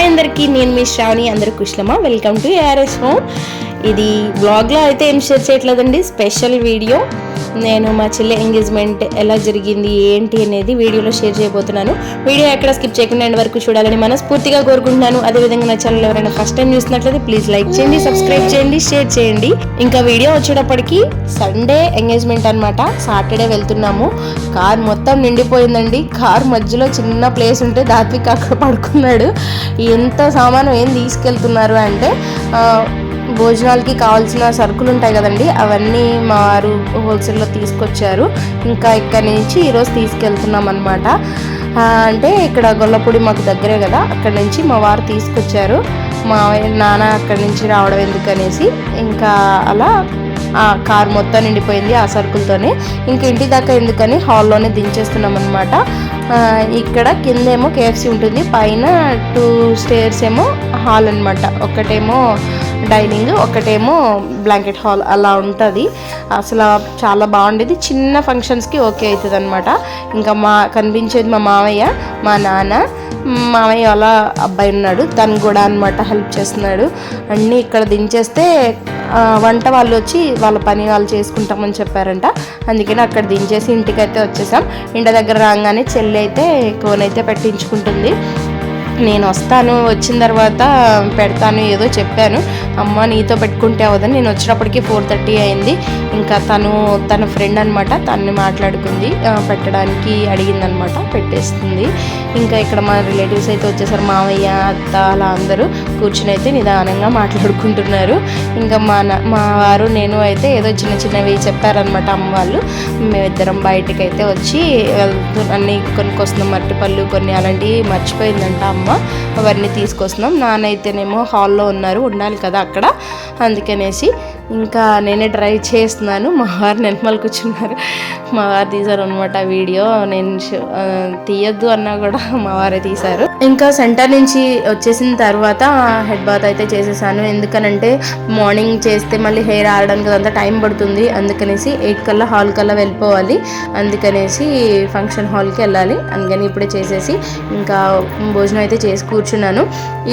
Hi అందరికీ నేను మీ శ్రావణి అందరు కుశలమా? వెల్కమ్ టు ఏఆర్ఎస్ హోమ్ ఇది బ్లాగ్లో అయితే ఏం షేర్ చేయట్లేదండి స్పెషల్ వీడియో నేను మా చెల్లె ఎంగేజ్మెంట్ ఎలా జరిగింది ఏంటి అనేది వీడియోలో షేర్ చేయబోతున్నాను. వీడియో ఎక్కడ స్కిప్ చేయకుండా ఎండ్ వరకు చూడాలని మనస్ఫూర్తిగా కోరుకుంటున్నాను. అదేవిధంగా నా ఛానల్ ఎవరైనా ఫస్ట్ టైం చూసినట్లయితే ప్లీజ్ లైక్ చేయండి సబ్స్క్రైబ్ చేయండి షేర్ చేయండి. ఇంకా వీడియో వచ్చేటప్పటికి సండే ఎంగేజ్మెంట్ అన్నమాట. సాటర్డే వెళ్తున్నాము. కార్ మొత్తం నిండిపోయిందండి. కార్ మధ్యలో చిన్న ప్లేస్ ఉంటే దాత్విక్ అక్కడ పడుకున్నాడు. ఎంత సామాను ఏం తీసుకెళ్తున్నారు అంటే భోజనాలకి కావాల్సిన సరుకులు ఉంటాయి కదండి అవన్నీ మా వారు హోల్సేల్లో తీసుకొచ్చారు. ఇంకా ఇక్కడ నుంచి ఈరోజు తీసుకెళ్తున్నాం అనమాట అంటే ఇక్కడ గొల్లపూడి మాకు దగ్గరే కదా అక్కడ నుంచి మా వారు తీసుకొచ్చారు. మా నాన్న అక్కడి నుంచి రావడం ఎందుకనేసి ఇంకా అలా ఆ కార్ మొత్తం నిండిపోయింది ఆ సరుకులతోనే. ఇంక ఇంటి దాకా ఎందుకని హాల్లోనే దించేస్తున్నాం అనమాట ఇక్కడ కిందేమో కేఎఫ్సి ఉంటుంది పైన టూ స్టేర్స్ ఏమో హాల్ అనమాట ఒకటేమో డైనింగ్ ఒకటేమో బ్లాంకెట్ హాల్ అలా ఉంటుంది. అసలు చాలా బాగుండేది. చిన్న ఫంక్షన్స్కి ఓకే అవుతుంది అనమాట ఇంకా మా కనిపించేది మా మామయ్య మా నాన్న మామయ్య అలా అబ్బాయి ఉన్నాడు. తను కూడా అనమాట హెల్ప్ చేస్తున్నాడు. అన్నీ ఇక్కడ దించేస్తే వంట వాళ్ళు వచ్చి వాళ్ళ పని వాళ్ళు చేసుకుంటామని చెప్పారంట. అందుకని అక్కడ దించేసి ఇంటికైతే వచ్చేసాం. ఇంటి దగ్గర రాగానే చెల్లి అయితే కోన్ అయితే పెట్టించుకుంటుంది. నేను వస్తాను వచ్చిన తర్వాత పెడతాను ఏదో చెప్పాను. అమ్మ నీతో పెట్టుకుంటే అవదని నేను వచ్చినప్పటికీ ఫోర్ థర్టీ అయింది. ఇంకా తను తన ఫ్రెండ్ అనమాట తన్ని మాట్లాడుకుంది పెట్టడానికి అడిగిందనమాట పెట్టేస్తుంది. ఇంకా ఇక్కడ మా రిలేటివ్స్ అయితే వచ్చేసారు మామయ్య అత్త అలా అందరూ కూర్చుని అయితే నిదానంగా మాట్లాడుకుంటున్నారు. ఇంకా మా నా- మా వారు నేను అయితే ఏదో చిన్న చిన్నవి చెప్పారనమాట అమ్మ వాళ్ళు. మేమిద్దరం బయటకు అయితే వచ్చి వెళ్తూ అన్ని కొనుక్కొస్తున్నాం మట్టిపళ్ళు కొన్ని అలాంటివి మర్చిపోయిందంట అమ్మ. అవన్నీ తీసుకొస్తున్నాం. నాన్న అయితేనేమో హాల్లో ఉన్నారు ఉండాలి కదా అక్కడ. అందుకనేసి ఇంకా నేనే డ్రైవ్ చేస్తున్నాను. మా వారు వెనకాల కూర్చున్నారు. మా వారు తీశారు అనమాట వీడియో. నేను తీయద్దు తీయొద్దు అన్నా కూడా మా వారే తీశారు. ఇంకా సెంటర్ నుంచి వచ్చేసిన తర్వాత హెడ్ బాత్ అయితే చేసేసాను. ఎందుకనంటే మార్నింగ్ చేస్తే మళ్ళీ హెయిర్ ఆడడానికి అంతా టైం పడుతుంది. అందుకనేసి ఎయిట్ కల్లా హాల్ కల్లా వెళ్ళిపోవాలి. అందుకనేసి ఫంక్షన్ హాల్కి వెళ్ళాలి. అందుకని ఇప్పుడే చేసేసి ఇంకా భోజనం అయితే చేసి కూర్చున్నాను.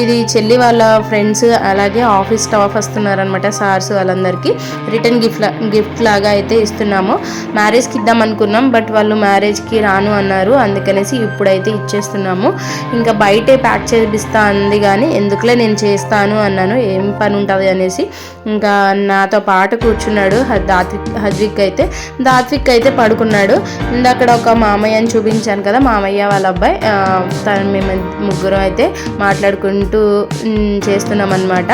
ఇది చెల్లి వాళ్ళ ఫ్రెండ్స్ అలాగే ఆఫీస్ స్టాఫ్ వస్తున్నారనమాట సార్స్ వాళ్ళందరికీ రిటర్న్ గిఫ్ట్ గిఫ్ట్ లాగా అయితే ఇస్తున్నాము. మ్యారేజ్కి ఇద్దాం అనుకున్నాం బట్ వాళ్ళు మ్యారేజ్కి రాను అన్నారు. అందుకనేసి ఇప్పుడైతే ఇచ్చేస్తున్నాము. ఇంకా బయటే ప్యాక్ చేపిస్తా అంది కానీ ఎందుకులే నేను చేస్తాను అన్నాను. ఏం పని ఉంటుంది అనేసి ఇంకా నాతో పాటు కూర్చున్నాడు దాత్విక్ హద్విక్ అయితే. దాత్విక్ అయితే పడుకున్నాడు. ఇందక్కడ ఒక మామయ్యని చూపించాను కదా మామయ్య వాళ్ళ అబ్బాయి తను మేము ముగ్గురం అయితే మాట్లాడుకుంటూ చేస్తున్నాం అనమాట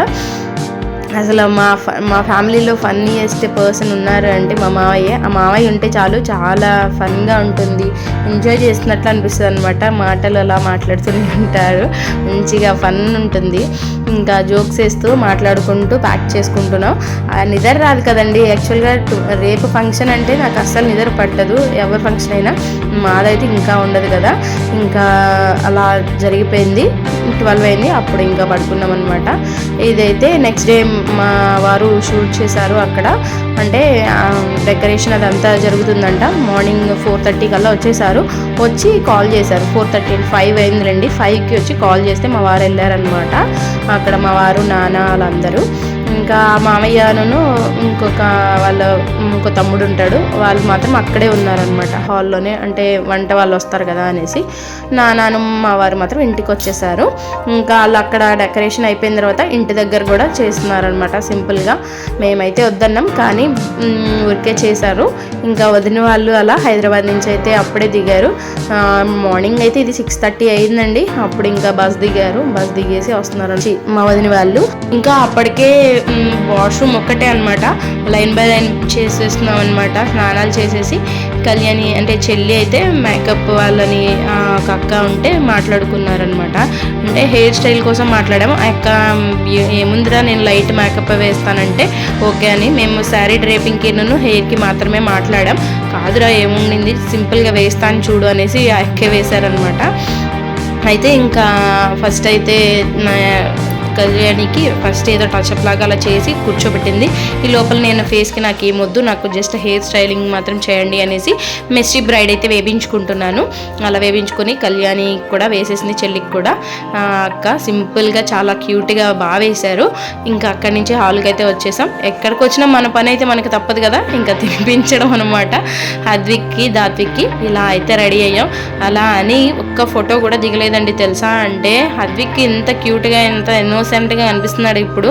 అసలు మా మా ఫ్యామిలీలో ఫన్నీయెస్ట్ పర్సన్ ఉన్నారు అంటే మా మావయ్య. ఆ మావయ్య ఉంటే చాలు చాలా ఫన్గా ఉంటుంది. ఎంజాయ్ చేస్తున్నట్లు అనిపిస్తుంది అనమాట మాటలు అలా మాట్లాడుతూనే ఉంటారు. మంచిగా ఫన్ ఉంటుంది. ఇంకా జోక్స్ వేస్తూ మాట్లాడుకుంటూ ప్యాక్ చేసుకుంటున్నాం. ఆ నిద్ర రాదు కదండి. యాక్చువల్గా టు- రేపు ఫంక్షన్ అంటే నాకు అస్సలు నిద్ర పట్టదు. ఎవరి ఫంక్షన్ అయినా మాదైతే ఇంకా ఉండదు కదా. ఇంకా అలా జరిగిపోయింది. ట్వెల్వ్ అయింది అప్పుడు ఇంకా పడుకున్నాం అనమాట ఇదైతే నెక్స్ట్ డే మా వారు షూట్ చేశారు అక్కడ. అంటే డెకరేషన్ అదంతా జరుగుతుందంట. మార్నింగ్ ఫోర్ థర్టీ కల్లా వచ్చేసారు వచ్చి కాల్ చేశారు. ఫోర్ థర్టీ ఫైవ్ అయిందిలేండి ఫైవ్కి వచ్చి కాల్ చేస్తే మా వారు వెళ్ళారనమాట అక్కడ మా వారు నాన్న వాళ్ళందరూ. ఇంకా మామయ్యను ఇంకొక వాళ్ళ ఇంకో తమ్ముడు ఉంటాడు. వాళ్ళు మాత్రం అక్కడే ఉన్నారనమాట హాల్లోనే అంటే వంట వాళ్ళు వస్తారు కదా అనేసి నా మా వారు మాత్రం ఇంటికి వచ్చేసారు. ఇంకా వాళ్ళు అక్కడ డెకరేషన్ అయిపోయిన తర్వాత ఇంటి దగ్గర కూడా చేస్తున్నారనమాట సింపుల్గా. మేమైతే వద్దన్నాం కానీ ఊరికే చేశారు. ఇంకా వదిన వాళ్ళు అలా హైదరాబాద్ నుంచి అయితే అప్పుడే దిగారు. మార్నింగ్ అయితే ఇది సిక్స్ థర్టీ అయిందండి. అప్పుడు ఇంకా బస్ దిగారు. బస్ దిగేసి వస్తున్నారు మా వదిన వాళ్ళు. ఇంకా అప్పటికే వాష్రూమ్ ఒక్కటే అనమాట లైన్ బై లైన్ చేసేస్తున్నాం అనమాట స్నానాలు చేసేసి కళ్యాణి అంటే చెల్లి అయితే మేకప్ వాళ్ళని ఒక అక్క ఉంటే మాట్లాడుకున్నారనమాట అంటే హెయిర్ స్టైల్ కోసం మాట్లాడాము. ఆ అక్క ఏముందిరా నేను లైట్ మేకప్ వేస్తానంటే ఓకే అని మేము శారీ డ్రేపింగ్కి నన్ను హెయిర్కి మాత్రమే మాట్లాడాం. కాదురా ఏముండింది? సింపుల్గా వేస్తాను చూడు అనేసి అక్కే వేశారనమాట అయితే ఇంకా ఫస్ట్ అయితే కళ్యాణికి ఫస్ట్ ఏదో టచ్అప్ లాగా అలా చేసి కూర్చోబెట్టింది. ఈ లోపల నేను ఫేస్కి నాకు ఏమొద్దు నాకు జస్ట్ హెయిర్ స్టైలింగ్ మాత్రం చేయండి అనేసి మెస్సీ బ్రైడ్ అయితే వేపించుకుంటున్నాను. అలా వేపించుకొని కళ్యాణి కూడా వేసేసింది చెల్లికి కూడా. అక్క సింపుల్గా చాలా క్యూట్గా బాగా వేశారు. ఇంకా అక్కడి నుంచి హాల్కి అయితే వచ్చేసాం. ఎక్కడికి వచ్చినా మన పని అయితే మనకి తప్పదు కదా ఇంకా తినిపించడం అనమాట హద్విక్కి దాత్విక్కి ఇలా అయితే రెడీ అయ్యాం. అలా అని ఒక్క ఫోటో కూడా దిగలేదండి తెలుసా అంటే హద్విక్కి ఇంత క్యూట్గా ఎంత ఎన్నో ఇన్నోసెంట్గా కనిపిస్తున్నాడు ఇప్పుడు.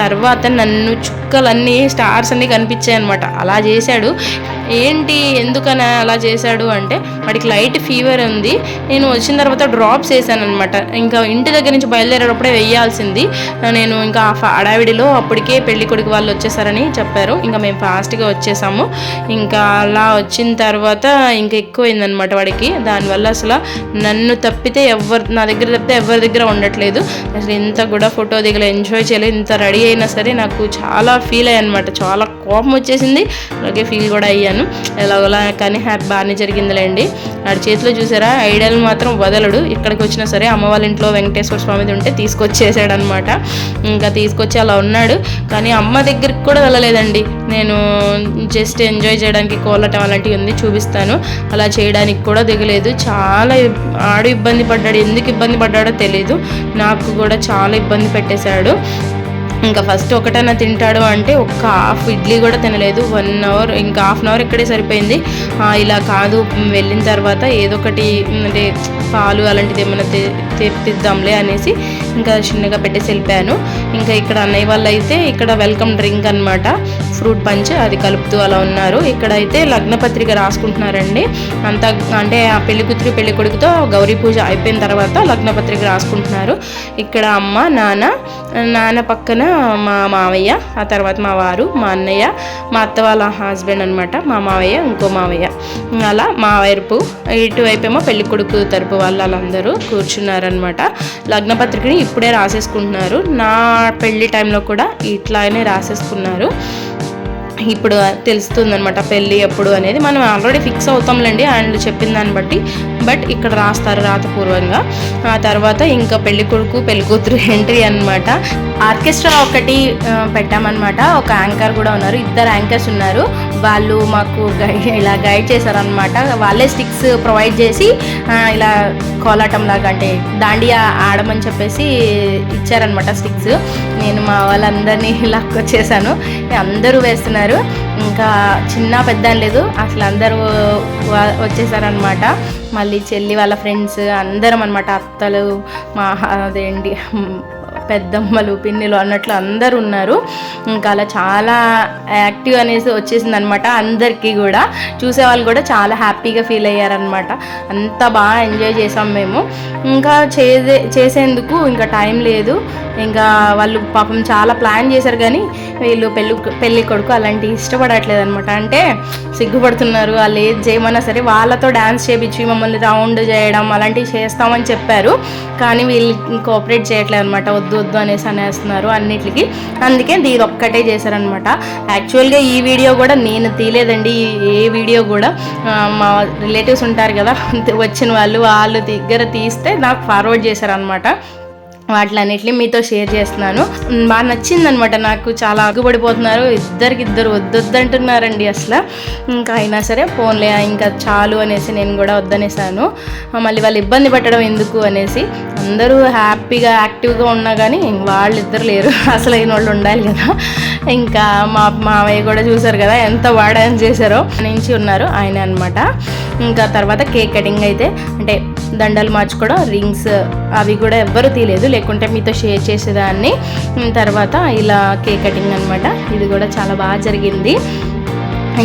తర్వాత నన్ను చుక్కలన్నీ స్టార్స్ అన్నీ కనిపించాయి అనమాట అలా చేశాడు. ఏంటి ఎందుకని అలా చేశాడు అంటే వాడికి లైట్ ఫీవర్ ఉంది. నేను వచ్చిన తర్వాత డ్రాప్స్ వేసాను అనమాట ఇంకా ఇంటి దగ్గర నుంచి బయలుదేరేటప్పుడే వేయాల్సింది నేను ఇంకా అడావిడిలో అప్పటికే పెళ్ళి కొడుకు వాళ్ళు వచ్చేసారని చెప్పారు. ఇంకా మేము ఫాస్ట్గా వచ్చేసాము. ఇంకా అలా వచ్చిన తర్వాత ఇంకా ఎక్కువైందనమాట వాడికి. దానివల్ల అసలు నన్ను తప్పితే ఎవరు నా దగ్గర తప్పితే ఎవరి దగ్గర ఉండట్లేదు. అసలు ఎంత కూడా ఫోటో దిగలే ఎంజాయ్ చేయలేదు ఇంత రెడీ అయినా సరే నాకు చాలా ఫీల్ అయ్యాను అనమాట చాలా కోపం వచ్చేసింది అలాగే ఫీల్ కూడా అయ్యాను. ఎలాగోలా కానీ హ్యాపీ బాగానే జరిగిందిలేండి. వాడి చేతిలో చూసారా ఐడియల్ మాత్రం వదలడు. ఇక్కడికి వచ్చినా సరే అమ్మ వాళ్ళ ఇంట్లో వెంకటేశ్వర స్వామిది ఉంటే తీసుకొచ్చేసాడనమాట ఇంకా తీసుకొచ్చి అలా ఉన్నాడు. కానీ అమ్మ దగ్గరికి కూడా వెళ్ళలేదండి. నేను జస్ట్ ఎంజాయ్ చేయడానికి కోలటం అలాంటివి ఉంది చూపిస్తాను. అలా చేయడానికి కూడా దిగలేదు. చాలా ఆడు ఇబ్బంది పడ్డాడు. ఎందుకు ఇబ్బంది పడ్డాడో తెలియదు నాకు కూడా చాలా ఇబ్బంది పెట్టేశాడు. ఇంకా ఫస్ట్ ఒకటైనా తింటాడు అంటే ఒక్క హాఫ్ ఇడ్లీ కూడా తినలేదు. వన్ అవర్ ఇంకా హాఫ్ అన్ అవర్ ఇక్కడే సరిపోయింది. ఇలా కాదు. వెళ్ళిన తర్వాత ఏదో ఒకటి అంటే పాలు అలాంటిది ఏమైనా తెప్పిద్దాంలే అనేసి ఇంకా చిన్నగా పెట్టేసి వెళ్ళిపోయాను. ఇంకా ఇక్కడ అన్నయ్య వాళ్ళు అయితే ఇక్కడ వెల్కమ్ డ్రింక్ అన్నమాట ఫ్రూట్ పంచ్ అది కలుపుతూ అలా ఉన్నారు. ఇక్కడ అయితే లగ్న పత్రిక రాసుకుంటున్నారండి. అంత అంటే ఆ పెళ్ళి కూతురు పెళ్ళి కొడుకుతో గౌరీ పూజ అయిపోయిన తర్వాత లగ్న పత్రిక రాసుకుంటున్నారు. ఇక్కడ అమ్మ నాన్న నాన్న పక్కన మా మావయ్య ఆ తర్వాత మా వారు మా అన్నయ్య మా అత్త వాళ్ళ హస్బెండ్ అనమాట మా మావయ్య ఇంకో మావయ్య. అలా మా వైపు ఇటువైపు ఏమో పెళ్ళి కొడుకు తరపు వాళ్ళు వాళ్ళందరూ కూర్చున్నారనమాట లగ్న పత్రికని ఇప్పుడే రాసేసుకుంటున్నారు. నా పెళ్ళి టైంలో కూడా ఇట్లానే రాసేసుకున్నారు. ఇప్పుడు తెలుస్తుంది అనమాట పెళ్ళి ఎప్పుడు అనేది. మనం ఆల్రెడీ ఫిక్స్ అవుతాంలేండి ఆయన చెప్పిన దాన్ని బట్టి. బట్ ఇక్కడ రాస్తారు రాతపూర్వంగా. ఆ తర్వాత ఇంకా పెళ్ళి కొడుకు పెళ్ళి కూతురు ఎంట్రీ అనమాట ఆర్కెస్ట్రా ఒకటి పెట్టామన్నమాట. ఒక యాంకర్ కూడా ఉన్నారు. ఇద్దరు యాంకర్స్ ఉన్నారు. వాళ్ళు మాకు గైడ్ ఇలా గైడ్ చేశారనమాట వాళ్ళే స్టిక్స్ ప్రొవైడ్ చేసి ఇలా కోలాటం లాగా అంటే దాండియా ఆడమని చెప్పేసి ఇచ్చారనమాట స్టిక్స్. నేను మా వాళ్ళందరినీ లాక్కొచ్చేసాను అందరూ వేస్తున్నారు. ఇంకా చిన్న పెద్ద లేదు. అసలు అందరూ వచ్చేసారనమాట మళ్ళీ చెల్లి వాళ్ళ ఫ్రెండ్స్ అందరం అనమాట అత్తలు మా అదేంటి పెద్దమ్మలు పిన్నిలు అన్నట్లు అందరు ఉన్నారు. ఇంకా అలా చాలా యాక్టివ్ అనేసి వచ్చేసింది అనమాట అందరికీ కూడా. చూసే వాళ్ళు కూడా చాలా హ్యాపీగా ఫీల్ అయ్యారనమాట. అంత బాగా ఎంజాయ్ చేసాం మేము. ఇంకా చేసే చేసేందుకు ఇంకా టైం లేదు. ఇంకా వాళ్ళు పాపం చాలా ప్లాన్ చేశారు కానీ వీళ్ళు పెళ్ళి పెళ్ళి కొడుకు అలాంటి ఇష్టపడట్లేదు అనమాట అంటే సిగ్గుపడుతున్నారు వాళ్ళు ఏది చేయమన్నా సరే వాళ్ళతో డ్యాన్స్ చేపించి మమ్మల్ని రౌండ్ చేయడం అలాంటివి చేస్తామని చెప్పారు. కానీ వీళ్ళు కోఆపరేట్ చేయట్లేదు అనమాట వద్దు. వద్దు అనేసి అనేస్తున్నారు అన్నిటికి. అందుకే ఇది ఒక్కటే చేశారనమాట యాక్చువల్గా ఈ వీడియో కూడా నేను తీయలేదండి. ఈ- ఏ వీడియో కూడా మా రిలేటివ్స్ ఉంటారు కదా వచ్చిన వాళ్ళు వాళ్ళ దగ్గర తీస్తే నాకు ఫార్వర్డ్ చేశారనమాట వాటిలన్నిటిని మీతో షేర్ చేస్తున్నాను. బాగా బాగా నచ్చిందనమాట నాకు. చాలా అగ్గుపడిపోతున్నారు ఇద్దరికి ఇద్దరు వద్దొద్దంటున్నారండి అసలు. ఇంకా అయినా సరే ఫోన్లే ఇంకా చాలు అనేసి నేను కూడా వద్దనేసాను. మళ్ళీ వాళ్ళు ఇబ్బంది పెట్టడం ఎందుకు అనేసి. అందరూ హ్యాపీగా యాక్టివ్గా ఉన్నా కానీ వాళ్ళిద్దరు లేరు. అసలు అయిన వాళ్ళు ఉండాలి కదా. ఇంకా మా మావయ్య కూడా చూసారు కదా ఎంత బాగా చేశారో. నుంచి ఉన్నారు ఆయన అనమాట ఇంకా తర్వాత కేక్ కటింగ్ అయితే అంటే దండలు మార్చుకోవడం రింగ్స్ అవి కూడా ఎవ్వరూ తీయలేదు. లేకుంటే మీతో షేర్ చేసేదాన్ని. తర్వాత ఇలా కేక్ కటింగ్ అనమాట ఇది కూడా చాలా బాగా జరిగింది.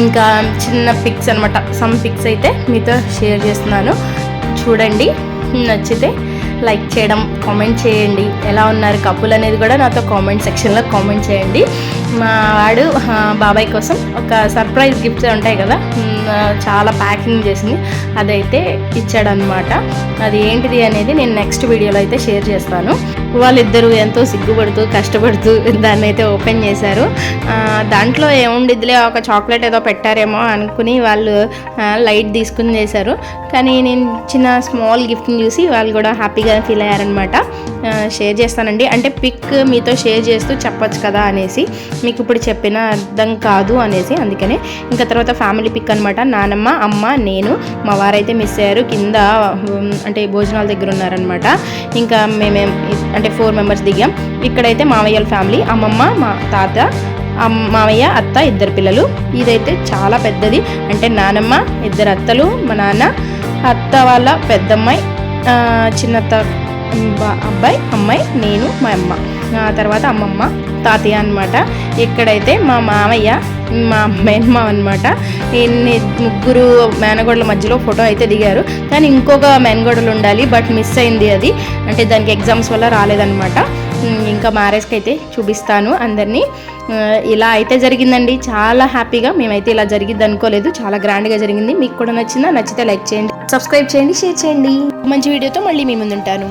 ఇంకా చిన్న పిక్స్ అనమాట సమ్ పిక్స్ అయితే మీతో షేర్ చేస్తున్నాను. చూడండి. నచ్చితే లైక్ చేయడం కామెంట్ చేయండి. ఎలా ఉన్నారు కప్పులు అనేది కూడా నాతో కామెంట్ సెక్షన్లో కామెంట్ చేయండి. మా వాడు బాబాయ్ కోసం ఒక సర్ప్రైజ్ గిఫ్ట్స్ ఉంటాయి కదా చాలా ప్యాకింగ్ చేసింది. అదైతే ఇచ్చాడనమాట అది ఏంటిది అనేది నేను నెక్స్ట్ వీడియోలో అయితే షేర్ చేస్తాను. వాళ్ళిద్దరూ ఎంతో సిగ్గుపడుతూ కష్టపడుతూ దాన్ని అయితే ఓపెన్ చేశారు. దాంట్లో ఏముండిద్దిలే ఒక చాక్లెట్ ఏదో పెట్టారేమో అనుకుని వాళ్ళు లైట్ తీసుకుని చేశారు. కానీ నేను చిన్న స్మాల్ గిఫ్ట్ని చూసి వాళ్ళు కూడా హ్యాపీగా ఫీల్ అయ్యారనమాట షేర్ చేస్తానండి. అంటే పిక్ మీతో షేర్ చేస్తూ చెప్పొచ్చు కదా అనేసి మీకు ఇప్పుడు చెప్పిన అర్థం కాదు అనేసి అందుకనే. ఇంకా తర్వాత ఫ్యామిలీ పిక్ అనమాట నానమ్మ అమ్మ నేను మా వారైతే మిస్ అయ్యారు. కింద అంటే భోజనాల దగ్గర ఉన్నారనమాట ఇంకా మేమేం అంటే అంటే ఫోర్ మెంబర్స్ దిగాం. ఇక్కడైతే మామయ్యల ఫ్యామిలీ అమ్మమ్మ మా తాత మామయ్య అత్త ఇద్దరు పిల్లలు. ఇదైతే చాలా పెద్దది. అంటే నానమ్మ ఇద్దరు అత్తలు మా నాన్న అత్త వాళ్ళ పెద్దమ్మాయి చిన్నత్త అబ్బాయి అమ్మాయి నేను మా అమ్మ. తర్వాత అమ్మమ్మ తాతయ్య అనమాట ఇక్కడైతే మా మామయ్య మా మేనమ్మ అనమాట ఇన్ని ముగ్గురు మేనగోడల మధ్యలో ఫోటో అయితే దిగారు. కానీ ఇంకొక మేనగోడలు ఉండాలి బట్ మిస్ అయింది అది. అంటే దానికి ఎగ్జామ్స్ వల్ల రాలేదన్నమాట. ఇంకా మ్యారేజ్కి అయితే చూపిస్తాను అందరినీ. ఇలా అయితే జరిగిందండి. చాలా హ్యాపీగా మేమైతే ఇలా జరిగింది అనుకోలేదు. చాలా గ్రాండ్గా జరిగింది. మీకు కూడా నచ్చిందా? నచ్చితే లైక్ చేయండి. సబ్స్క్రైబ్ చేయండి షేర్ చేయండి. మంచి వీడియోతో మళ్ళీ మీ ముందుంటాను.